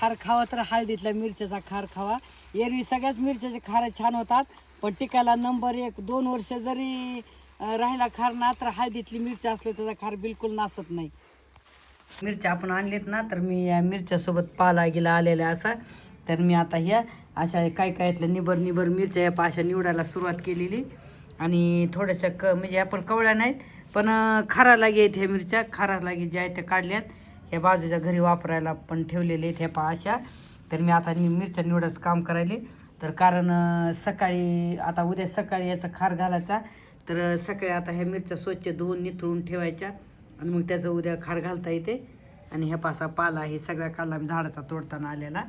खार खावा तर हळदीतल्या मिरच्याचा खार खावा. एरवी सगळ्याच मिरच्याचे खार छान होतात पण टिकायला नंबर एक दोन वर्ष जरी राहिला खार ना तर हळदीतली मिरची असली त्याचा खार बिलकुल नासत नाही. मिरच्या आपण आणलीत ना तर मी या मिरच्यासोबत पाला गेला आलेल्या असा. तर मी आता ह्या अशा काय कायतल्या निबर निबर मिरच्या या पाशा निवडायला सुरुवात केलेली. आणि थोड्याशा क म्हणजे आपण कवळ्या नाहीत पण खारा लागे आहेत ह्या मिरच्या. खारा लागे ज्या आहेत त्या काढल्यात. ह्या बाजूच्या घरी वापरायला पण ठेवलेले आहेत ह्या पा अशा. तर मी आता मी मिरच्या निवडच काम करायले. तर कारण सकाळी आता उद्या सकाळी याचा खार घालायचा. तर सकाळी आता ह्या मिरच्या स्वच्छ धुवून निथळून ठेवायच्या. आणि मग त्याचं उद्या खार घालता येते. आणि ह्या पासा पाला हे सगळ्या काढला मी झाडाचा तोडताना आलेला.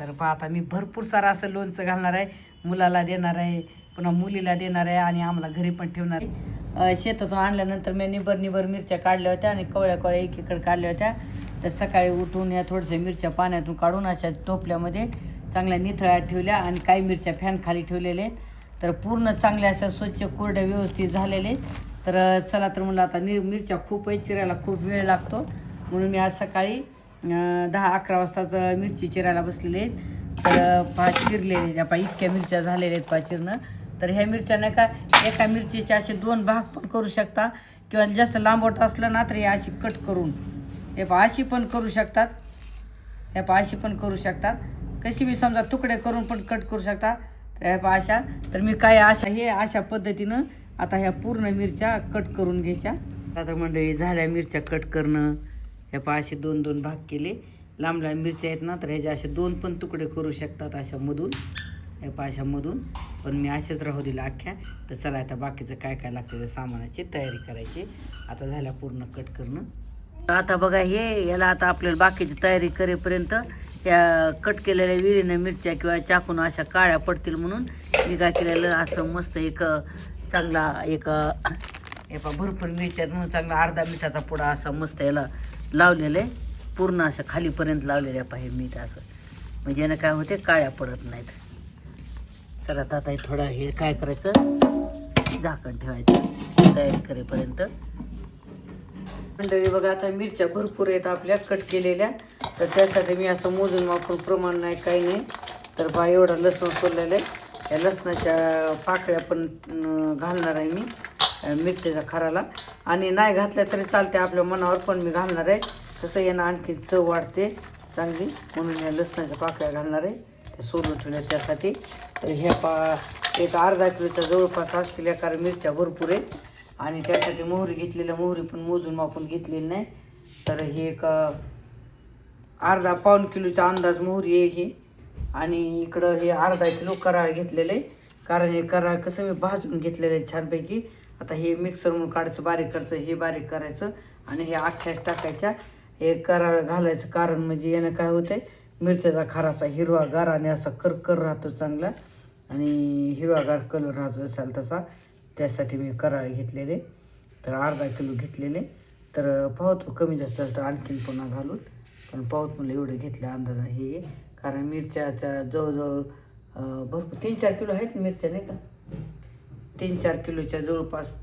तर पहा आता मी भरपूर सारं असं लोणचं घालणार आहे. मुलाला देणार आहे. पुन्हा मुलीला देणार आहे आणि आम्हाला घरी पण ठेवणार आहे. शेतातून आणल्यानंतर मी निबर निबर मिरच्या काढल्या होत्या आणि कवळ्या कवळ्या एकीकडे काढल्या होत्या. तर सकाळी उठून या थोडंसं मिरच्या पाण्यातून काढून अशा टोपल्यामध्ये चांगल्या निथळ्या ठेवल्या आणि काही मिरच्या फॅन खाली ठेवलेल्या आहेत. तर पूर्ण चांगल्या अशा स्वच्छ कोरड्या व्यवस्थित झालेले तर चला तर म्हणलं आता नि मिरच्या खूप आहे चिरायला खूप वेळ लागतो. म्हणून मी आज सकाळी दहा अकरा वाजताच मिरची चिरायला बसलेले आहेत. तर पाच चिरलेले त्या पा इतक्या मिरच्या झालेल्या आहेत पाच चिरणं. तर ह्या मिरच्या नाही का एका मिरचीचे असे दोन भाग पण करू शकता. किंवा जास्त लांबवट असलं ना तर हे अशी कट करून. हे पा अशी पण करू शकतात. ह्या पा अशी पण करू शकतात. कशी बी समजा तुकडे करून पण कट करू शकता. तर ह्या पा अशा. तर मी काय अशा हे अशा पद्धतीनं आता ह्या पूर्ण मिरच्या कट करून घ्यायच्या. आता मंडळी झाल्या मिरच्या कट करणं. ह्या पा असे दोन दोन भाग केले. लांब लांब मिरच्या आहेत ना तर ह्याचे असे दोन पण तुकडे करू शकतात अशामधून. ह्या पाशामधून पण मी असेच राहू दिलं अख्ख्या. तर चला आता बाकीचं काय काय लागतं त्या सामानाची तयारी करायची. आता झाल्या पूर्ण कट करणं. आता बघा हे याला आता आपल्याला बाकीची तयारी करेपर्यंत या कट केलेल्या विळीनं मिरच्या किंवा चाकून अशा काळ्या पडतील म्हणून मी काय केलेलं असं मस्त एक चांगला एक हे भरपूर मिरच्या म्हणून चांगला अर्धा मिठाचा पुडा असा मस्त याला लावलेलं आहे. पूर्ण असं खालीपर्यंत लावलेलं आहे पाहिजे मीठ असं. म्हणजे यानं काय होते काळ्या पडत नाहीत. तर आता आता हे थोडं हे काय करायचं? झाकण ठेवायचं तयारी करेपर्यंत. मंडळी बघा आता मिरच्या भरपूर आहेत आपल्या कट केलेल्या. तर त्यासाठी मी असं मोजून वापरून प्रमाण नाही काही नाही. तर बा एवढा लसूण सोडलेलं आहे. या लसणाच्या पाकळ्या पण घालणार आहे मी मिरच्याच्या खाराला. आणि नाही घातल्या तरी चालते आपल्या मनावर पण मी घालणार आहे. तसं यानं आणखी चव वाढते चांगली म्हणून या लसणाच्या पाकळ्या घालणार आहे. सोलून ठेवल्या त्यासाठी. तर ह्या पा एक अर्धा किलोच्या जवळपास असतील या कारण मिरच्या भरपूर आहे आणि त्यासाठी मोहरी घेतलेल्या मोहरी पण मोजून मापून घेतलेली नाही. तर हे एक अर्धा पाऊण किलोचा अंदाज मोहरी आहे ही. आणि इकडं हे अर्धा किलो कराळ घेतलेलं आहे. कारण हे कराळ कसं मी भाजून घेतलेलं आहे छानपैकी. आता हे मिक्सर म्हणून काढायचं बारीक करायचं हे बारीक करायचं. आणि हे अख्ख्याच टाकायच्या. हे कराळ घालायचं कारण म्हणजे यानं काय होतंय मिरच्याचा खारासा हिरवागार आणि असा करकर राहतो चांगला. आणि हिरवागार कलर राहतो असाल तसा. त्यासाठी मी कराळ घेतलेले. तर अर्धा किलो घेतलेले. तर पाहतो कमी जास्त तर आणखीन पुन्हा घालून. पण पाहत म्हणलं एवढे घेतले अंदाज हे. कारण मिरच्याच्या जवळजवळ भरपूर तीन चार किलो आहेत मिरच्या नाही का? तीन चार किलोच्या जवळपास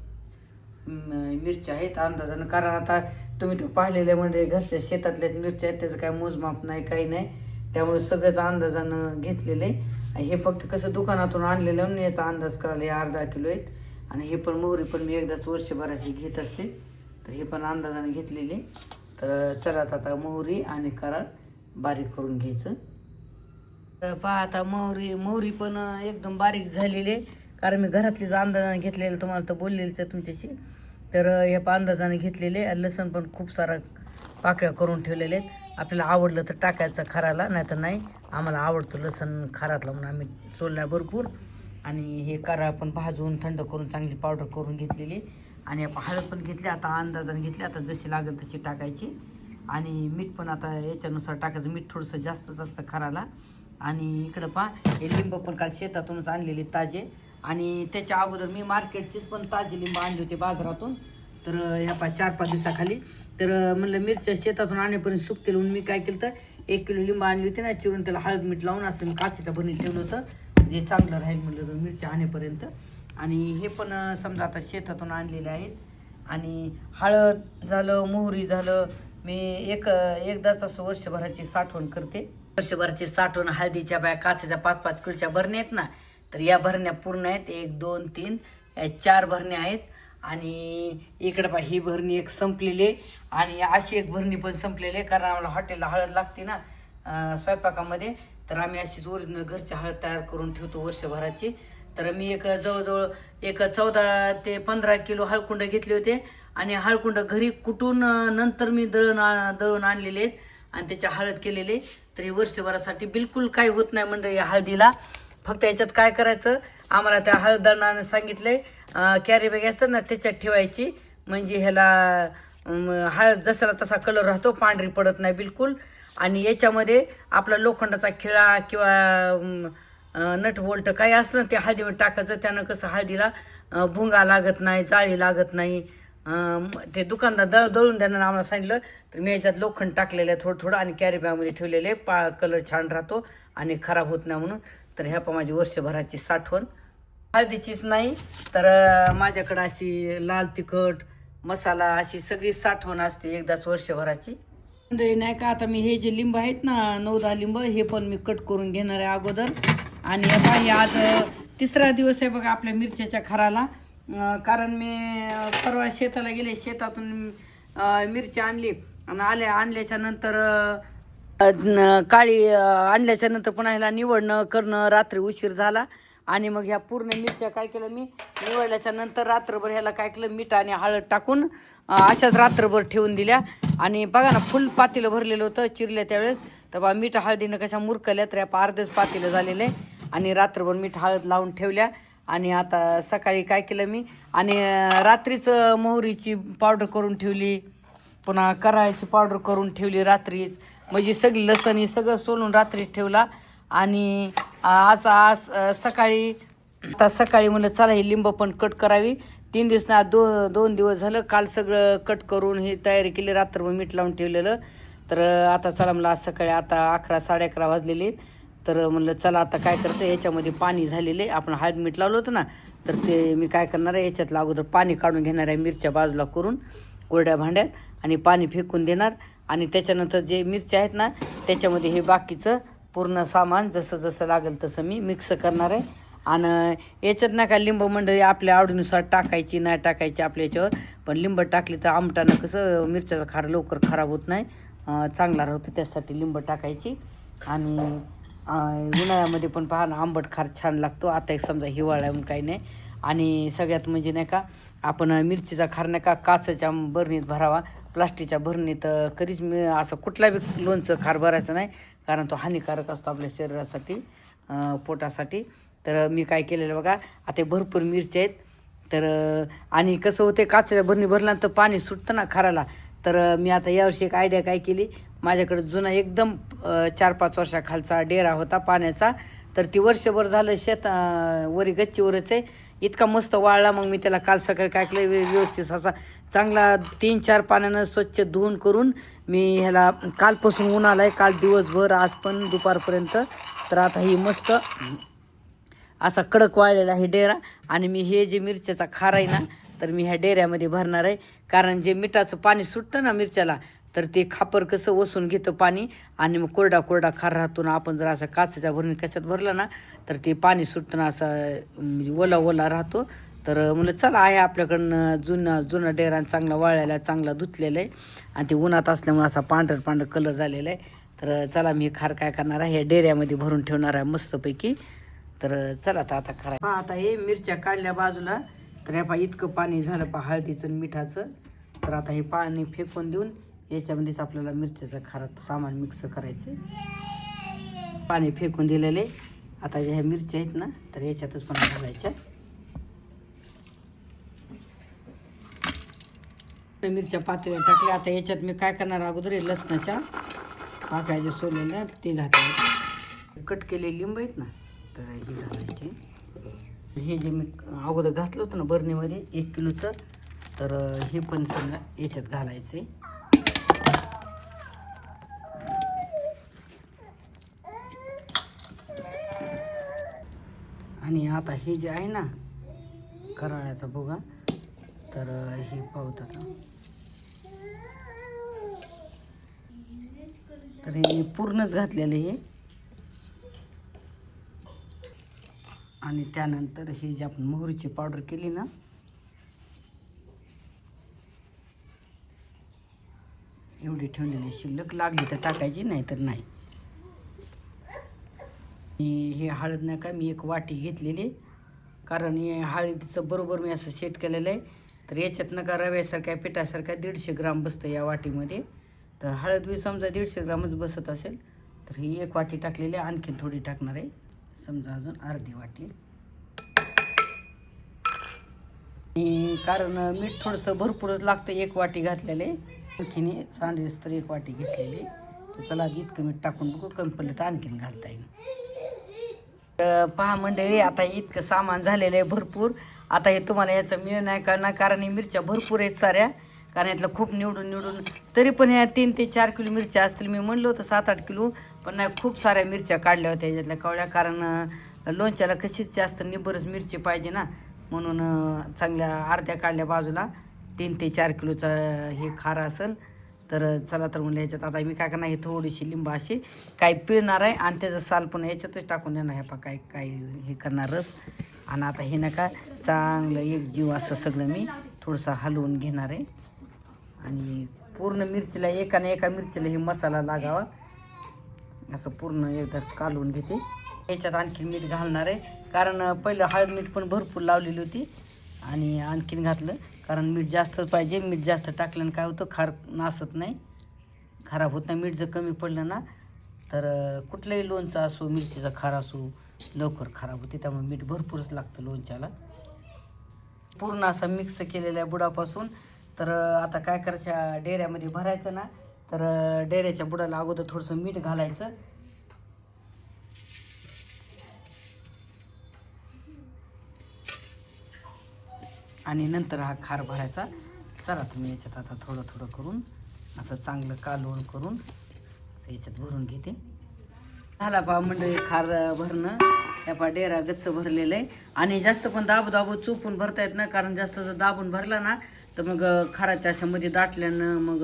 मिरच्या आहेत अंदाजानं. कारण आता तुम्ही तर पाहिलेल्या म्हणजे घरच्या शेतातल्याच मिरच्या आहेत त्याचं काय मोजमाप नाही काही नाही. त्यामुळे सगळंच अंदाजानं घेतलेलं आहे. आणि हे फक्त कसं दुकानातून आणलेलं आहे म्हणून याचा अंदाज करायला हे अर्धा किलो आहेत. आणि हे पण मोहरी पण मी एकदाच वर्षभराची घेत असते. तर हे पण अंदाजानं घेतलेली तर चला आता मोहरी आणि करार बारीक करून घ्यायचं. तर पहा आता मोहरी मोहरी पण एकदम बारीक झालेली आहे. कारण मी घरातलीच अंदाजाने घेतलेलं तुम्हाला तर बोललेलीच आहे तुमच्याशी. तर हे पण अंदाजाने घेतलेले लसण पण खूप सारा पाकळ्या करून ठेवलेले आहेत. आपल्याला आवडलं तर टाकायचं खाराला नाही तर नाही. आम्हाला आवडतं लसण खारातलं म्हणून आम्ही सोलला भरपूर. आणि हे करा पण भाजून थंड करून चांगली पावडर करून घेतलेली. आणि आपण हळद पण घेतली आता अंदाजाने घेतली आता जशी लागेल तशी टाकायची. आणि मीठ पण आता याच्यानुसार टाकायचं. मीठ थोडंसं जास्त जास्त खाराला. आणि इकडं पहा हे लिंब पण काल शेतातूनच आणलेले ताजे. आणि त्याच्या अगोदर मी मार्केटचीच पण ताजी लिंब आणली होती बाजारातून. तर ह्या पा चार पाच दिवसाखाली. तर म्हणलं मिरच्या शेतातून आणेपर्यंत सुकतील म्हणून मी काय केलं तर एक किलो लिंब आणली होती ना चिरून त्याला हळद मीठ लावून असं मी काचेच्या भरणीत ठेवलं होतं. म्हणजे चांगलं राहील म्हणलं होतं मिरच्या आणेपर्यंत. आणि हे पण समजा आता शेतातून आणलेले आहेत. आणि हळद झालं मोहरी झालं मी एक एकदाच असं वर्षभराची साठवण करते. वर्षभराची साठवण हळदीच्या बाया काचेच्या पाच पाच किलोच्या भरण्या आहेत ना तर या भरण्या पूर्ण आहेत. एक दोन तीन. चार भरण्या आहेत. आणि इकडं पा ही भरणी एक संपलेली आहे. आणि अशी एक भरणी पण संपलेली आहे कारण आम्हाला हॉटेलला हळद लागते ना स्वयंपाकामध्ये. तर आम्ही अशीच ओरिजिनल घरची हळद तयार करून ठेवतो वर्षभराची. तर मी एक जवळजवळ एक चौदा ते पंधरा किलो हळकुंड घेतले होते. आणि हळकुंड घरी कुठून नंतर मी दळण आ- दळून आणलेले आहेत. आणि त्याच्या हळद केलेले तर हे वर्षभरासाठी बिलकुल काही होत नाही मंडळी या हळदीला. फक्त याच्यात काय करायचं? आम्हाला त्या हळदणानं सांगितलंय कॅरी बॅग असतात ना त्याच्यात ठेवायची. म्हणजे ह्याला हळद जसाला तसा कलर राहतो पांढरी पडत नाही बिलकुल. आणि याच्यामध्ये आपला लोखंडाचा खिळा किंवा नट बोल्ट काही असलं ना ते हळदीवर टाकायचं. त्यानं कसं हळदीला भुंगा लागत नाही जाळी लागत नाही. ते दुकानदार दळ दळून देणार आम्हाला सांगितलं तर मी याच्यात लोखंड टाकलेलं आहे थोडं थोडं आणि कॅरी बॅगमध्ये ठेवलेले पा कलर छान राहतो आणि खराब होत नाही म्हणून. तर ह्या पण माझी वर्षभराची साठवण. हळदीचीच नाही तर माझ्याकडं अशी लाल तिखट मसाला अशी सगळी साठवण असते एकदाच वर्षभराची. मंडळी नाही का आता मी हे जे लिंब आहेत ना नऊ दहा लिंब हे पण मी कट करून घेणार आहे अगोदर. आणि आता हे आज तिसरा दिवस आहे बघा आपल्या मिरच्याच्या खाराला. कारण मी परवा शेताला गेले शेतातून मिरची आणली. आणि आल्या आणल्याच्या नंतर काळी आणल्याच्या नंतर पुन्हा ह्याला निवडणं करणं रात्री उशीर झाला. आणि मग ह्या पूर्ण मिरच्या काय केलं मी? निवडल्याच्या नंतर रात्रभर ह्याला काय केलं? मीठ आणि हळद टाकून अशाच रात्रभर ठेवून दिल्या. आणि बघा ना फुल पातेलं भरलेलं होतं चिरल्या त्यावेळेस. तर बा मीठ हळदीनं कशा मुरकल्या तर या पा अर्धेच पातेलं झालेले. आणि रात्रभर मीठ हळद लावून ठेवल्या. आणि आता सकाळी काय केलं मी? आणि रात्रीच मोहरीची पावडर करून ठेवली. पुन्हा कराळ्याची पावडर करून ठेवली रात्रीच. म्हणजे सगळी लसण हे सगळं सोलून रात्रीच ठेवला. आणि आज आज सकाळी आता सकाळी म्हणलं चला ही लिंब पण कट करावी. तीन दिवस ना दो दोन दिवस झालं काल सगळं कट करून ही तयारी केली रात्रभर मीठ लावून ठेवलेलं. तर आता चला म्हणलं आज सकाळी आता अकरा साडे अकरा वाजलेले. तर म्हणलं चला आता काय करायचं? याच्यामध्ये पाणी झालेले. आपण हळद मीठ लावलं होतं ना तर ते मी काय करणार आहे? याच्यातलं अगोदर पाणी काढून घेणार आहे मिरच्या बाजूला करून कोरड्या भांड्यात. आणि पाणी फेकून देणार. आणि त्याच्यानंतर जे मिरच्या आहेत ना त्याच्यामध्ये हे बाकीचं पूर्ण सामान जसं जसं लागेल तसं मी मिक्स करणार आहे. आणि याच्यात नाही का लिंब मंडळी आपल्या आवडीनुसार टाकायची नाही टाकायची आपल्या याच्यावर. पण लिंब टाकली तर आमटानं कसं मिरच्याचा खार लवकर खराब होत नाही. चांगला राहतो त्यासाठी लिंब टाकायची. आणि उन्हाळ्यामध्ये पण पहा ना आंबट खार छान लागतो. आता एक समजा हिवाळ्या काही नाही. आणि सगळ्यात म्हणजे नाही का आपण मिरचीचा खार नाही का काचेच्या भरणीत भरावा. प्लास्टिकच्या भरणीत कधीच मी असं कुठला बी लोणचं खार भरायचं नाही कारण तो हानिकारक असतो आपल्या शरीरासाठी पोटासाठी. तर मी काय केलेलं बघा आता भरपूर मिरच्या आहेत. तर आणि कसं होते काचेच्या भरणी भरल्यानंतर पाणी सुटतं ना खाराला. तर मी आता यावर्षी एक आयडिया काय केली माझ्याकडे जुना एकदम चार पाच वर्षाखालचा डेरा होता पाण्याचा. तर ती वर्षभर झालं शेत वरी गच्चीवरच आहे. इतका मस्त वाळला मग मी त्याला काल सकाळी काय केलं व्यवस्थित असा चांगला तीन चार पाण्यानं स्वच्छ धुवून करून मी ह्याला कालपासून ऊन आला आहे काल दिवसभर आज पण दुपारपर्यंत. तर आता ही मस्त असा कडक वाळलेला आहे डेरा आणि मी हे जे मिरच्याचा खार आहे ना तर मी ह्या डेऱ्यामध्ये भरणार आहे. कारण जे मिठाचं पाणी सुटतं ना मिरच्याला तर ते खापर कसं वसून घेतं पाणी आणि मग कोरडा कोरडा खार राहतो ना आपण जर असं काचेच्या भरून कशात भरलं ना तर ते पाणी सुटताना असा म्हणजे ओला ओला राहतो. तर म्हणलं चला आहे आपल्याकडनं जुना जुना डेरान चांगला वाळलेला चांगला धुतलेला आहे. आणि ते उन्हात असल्यामुळे असा पांढर पांढर कलर झालेला आहे. तर चला मी खार काय करणार आहे? ह्या डेऱ्यामध्ये भरून ठेवणार आहे मस्तपैकी. तर चला आता आता खरा पहा आता हे मिरच्या काढल्या बाजूला. तर ह्या पहा इतकं पाणी झालं पहा हळदीचं मिठाचं. तर आता हे पाणी फेकून देऊन याच्यामध्येच आपल्याला मिरच्याचं खारात सामान मिक्स करायचं पाणी फेकून दिलेले आता ज्या ह्या मिरच्या आहेत ना तर याच्यातच पण घालायच्या. मिरच्या पातळ्या टाकल्या. आता याच्यात मी काय करणार अगोदर लसणाच्या पाकळ्या जे सोललेल्या ते घातल्या कट केलेले लिंब आहेत ना तर हे घालायचे. हे जे मी अगोदर घातलं होतं ना बरणीमध्ये एक किलोचं तर हे पण समजा याच्यात घालायचे आणि आता हे जे आहे ना कराळ्याचा भुगा तर हे पाहत आता तर हे पूर्णच घातलेलं आहे. आणि त्यानंतर हे जे आपण मोहरीची पावडर केली ना एवढी ठेवलेली शिल्लक लागली तर टाकायची नाही तर नाही. मी हे हळद नाही का मी एक वाटी घेतलेली. कारण हे हळदीचं बरोबर मी असं सेट केलेलं आहे. तर याच्यात नका रव्यासारख्या पिठासारख्या दीडशे ग्राम बसतं या वाटीमध्ये. तर हळद बी समजा दीडशे ग्रामच बसत असेल तर ही एक वाटी टाकलेली आहे आणखीन थोडी टाकणार आहे. समजा अजून अर्धी वाटी. आणि कारण मीठ थोडंसं भरपूरच लागतं एक वाटी घातलेले. आणखीन हे सांडीस तर एक वाटी घेतलेली. तर चला आधी इतकं मीठ टाकून बघू कमी पडलं तर आणखीन घालता येईल. पहा मंडळी आता इतकं सामान झालेलं आहे भरपूर. आता हे तुम्हाला याचं मिळ नाही करणार कारण हे मिरच्या भरपूर आहेत साऱ्या. कारण यातलं खूप निवडून निवडून. तरी पण ह्या तीन ते चार किलो मिरच्या असतील. मी म्हणलं होतं सात आठ किलो पण नाही खूप साऱ्या मिरच्या काढल्या होत्या याच्यातल्या कवळ्या. कारण लोणच्याला कशीच जास्त निबरच मिरची पाहिजे ना. म्हणून चांगल्या अर्ध्या काढल्या बाजूला. तीन ते चार किलोचा हे खारा असेल. तर चला तर म्हणलं याच्यात आता मी काय करणार हे थोडीशी लिंब अशी काय पिळणार आहे आणि त्याचं साल पण याच्यातच टाकून देणार आहे. पा काय काय हे करणार रस आणि आता हे नका चांगलं एक जीव असं सगळं मी थोडंसं हलवून घेणार आहे. आणि पूर्ण मिरचीला एका ना एका मिरचीला हे मसाला लागावा. असं पूर्ण एकदा कालवून घेते. याच्यात आणखीन मीठ घालणार आहे. कारण पहिलं हळद मीठ पण भरपूर लावलेली होती. आणि आणखीन घातलं. कारण मीठ जास्त पाहिजे मीठ जास्त टाकल्यानं काय होतं खार नासत नाही. खराब होत नाही मीठ जर कमी पडलं ना तर कुठलंही लोणचं असो मिरचीचा खार असो लवकर खराब होते. त्यामुळे मीठ भरपूरच लागतं लोणच्याला. पूर्ण असा मिक्स केलेला आहे बुडापासून तर आता काय करायच्या डेऱ्यामध्ये भरायचं ना तर डेऱ्याच्या बुडाला अगोदर थोडंसं मीठ घालायचं. आणि नंतर हा खार भरायचा. चला तुम्ही याच्यात आता थोडं थोडं करून असं चांगलं कालवण करून असं याच्यात भरून घेते. झाला पा मंडळी खार भरणं. त्या पा डेरा गच्च भरलेलं आहे. आणि जास्त पण दाबू दाबू चोपून भरता येत ना कारण जास्त जर दाबून भरला ना तर मग खाराच्या अशा मध्ये दाटल्यानं मग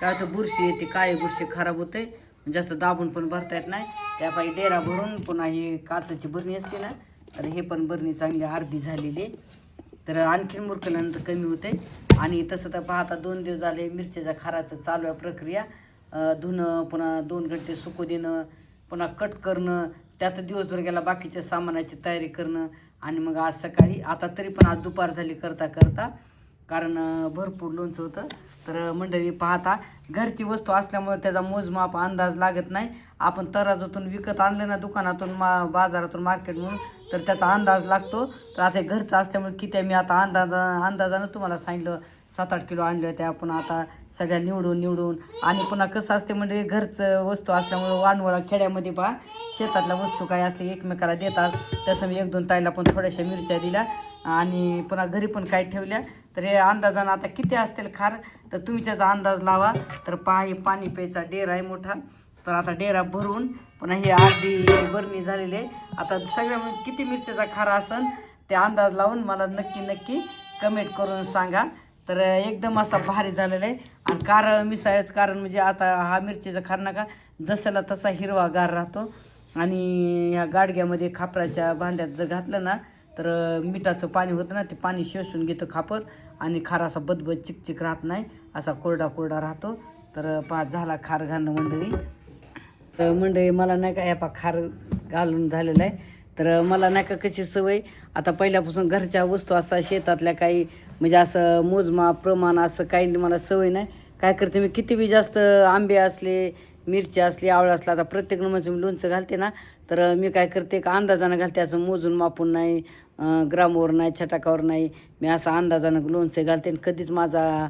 काय होतं बुरशी येते काळी बुरशी खराब होते. जास्त दाबून पण भरता येत नाही. त्या पायी डेरा भरून पुन्हा ही काचाची बरणी असते ना तर हे पण बरणी चांगली अर्धी झालेली आहे. तर आणखीन मुरकल्यानंतर कमी होते आणि तसं तर पाहता दोन दिवस झाले मिरचीचा खाराचं चालू आहे प्रक्रिया. धुणं पुन्हा दोन घंटे सुकू देणं पुन्हा कट करणं त्यात दिवसभर गेला बाकीच्या सामानाची तयारी करणं आणि मग आज सकाळी आता तरी पण आज दुपार झाली करता करता कारण भरपूर लोणचं होतं. तर मंडळी पाहता घरची वस्तू असल्यामुळे त्याचा मोजमाप अंदाज लागत नाही. आपण तराजूतून विकत आणलं ना दुकानातून मा बाजारातून मार्केट म्हणून तर त्याचा अंदाज लागतो. तर आता घरचं असल्यामुळे किती मी आता अंदाज अंदाजानं तुम्हाला सांगितलं सात आठ किलो आणले होते आपण आता सगळ्या निवडून निवडून. आणि पुन्हा कसं असते म्हणजे घरचं वस्तू असल्यामुळे वानवळा खेड्यामध्ये पहा शेतातल्या वस्तू काय असले एकमेकाला देतात. तसं मी एक दोन ताईला पण थोड्याशा मिरच्या दिल्या. आणि पुन्हा घरी पण काय ठेवल्या. तर हे अंदाजानं आता किती असतील खार? तर तुम्ही त्याचा अंदाज लावा. तर पहा हे पाणी प्यायचा डेरा आहे मोठा. तर आता डेरा भरून पुन्हा हे आधी बरणी झालेली आहे. आता सगळ्या म्हणजे किती मिरच्याचा खारा असन ते अंदाज लावून मला नक्की नक्की कमेंट करून सांगा. तर एकदम असा भारी झालेला आहे. आणि कारण मिसायचं कारण म्हणजे आता हा मिरचीचा खार नका जसाला तसा हिरवा गार राहतो. आणि ह्या गाडग्यामध्ये खापराच्या भांड्यात जर घातलं ना तर मिठाचं पाणी होतं ना ते पाणी शोषून घेतं खापर. आणि खार असा बदबद चिकचिक राहत नाही. असा कोरडा कोरडा राहतो. तर पा झाला खार घालणं मंडळी. तर मंडळी मला नाही का यापा खार घालून झालेलं आहे. तर मला नाही का कशी सवय? आता पहिल्यापासून घरच्या वस्तू असतात शेतातल्या काही म्हणजे असं मोजमाप प्रमाण असं काही मला सवय नाही. काय करते मी? किती बी जास्त आंबे असले मिरची असली आवळा असला आता प्रत्येक म्हणजे मी लोणचं घालते ना. तर मी काय करते का अंदाजानं घालते असं मोजून मापून नाही ग्रामवर नाही छटाकावर नाही. मी असं अंदाजानं लोणचं घालते आणि कधीच माझा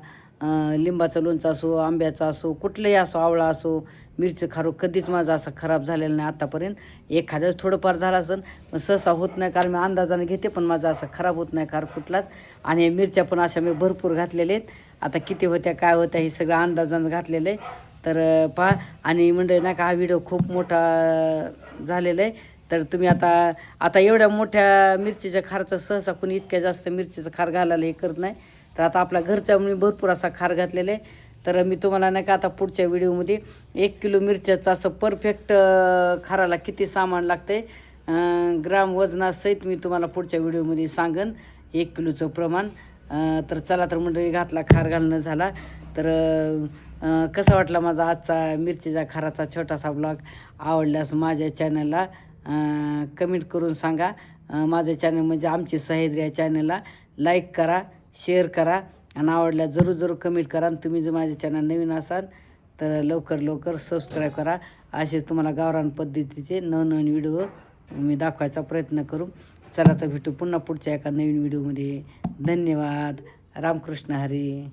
लिंबाचं लोणचं असो आंब्याचं असो कुठलंही असो आवळा असो मिरची खारू कधीच माझा असं खराब झालेलं नाही आत्तापर्यंत एखाद्याच थोडंफार झालं असेल पण सहसा होत नाही कारण मी अंदाजानं घेते पण माझा असं खराब होत नाही खार कुठलाच. आणि मिरच्या पण अशा मी भरपूर घातलेल्या आहेत. आता किती होत्या काय होत्या हे सगळं अंदाजानं घातलेलं आहे. तर पहा. आणि म्हणजे नाही का हा व्हिडिओ खूप मोठा झालेला आहे. तर तुम्ही आता आता एवढ्या मोठ्या मिरचीच्या खारचा सहसा कुणी इतक्या जास्त मिरचीचं खार घालायला हे करत नाही. तर आता आपला घरचा मी भरपूर असा खार घातलेला आहे. तर मी तुम्हाला नाही का आता पुढच्या व्हिडिओमध्ये एक किलो मिरच्याचं असं परफेक्ट खाराला किती सामान लागतं आहे ग्राम वजनासहित मी तुम्हाला पुढच्या व्हिडिओमध्ये सांगन. एक किलोचं प्रमाण. तर चला तर मंडळी घातला खार घालणं झाला. तर कसा वाटला माझा आजचा मिरचीचा खाराचा छोटासा ब्लॉग आवडल्यास माझ्या चॅनलला कमेंट करून सांगा. माझ्या माझं चॅनल म्हणजे आमची सह्याद्री या चॅनलला लाईक करा शेअर करा आणि आवडल्या जरूर जरूर कमेंट करा आणि तुम्ही जर माझ्या चॅनल नवीन असाल तर लवकर लवकर सबस्क्राईब करा. असेच तुम्हाला गावरान पद्धतीचे नवनवीन व्हिडिओ मी दाखवायचा प्रयत्न करू. चला तर भेटू पुन्हा पुढच्या एका नवीन व्हिडिओमध्ये धन्यवाद. रामकृष्ण हरी.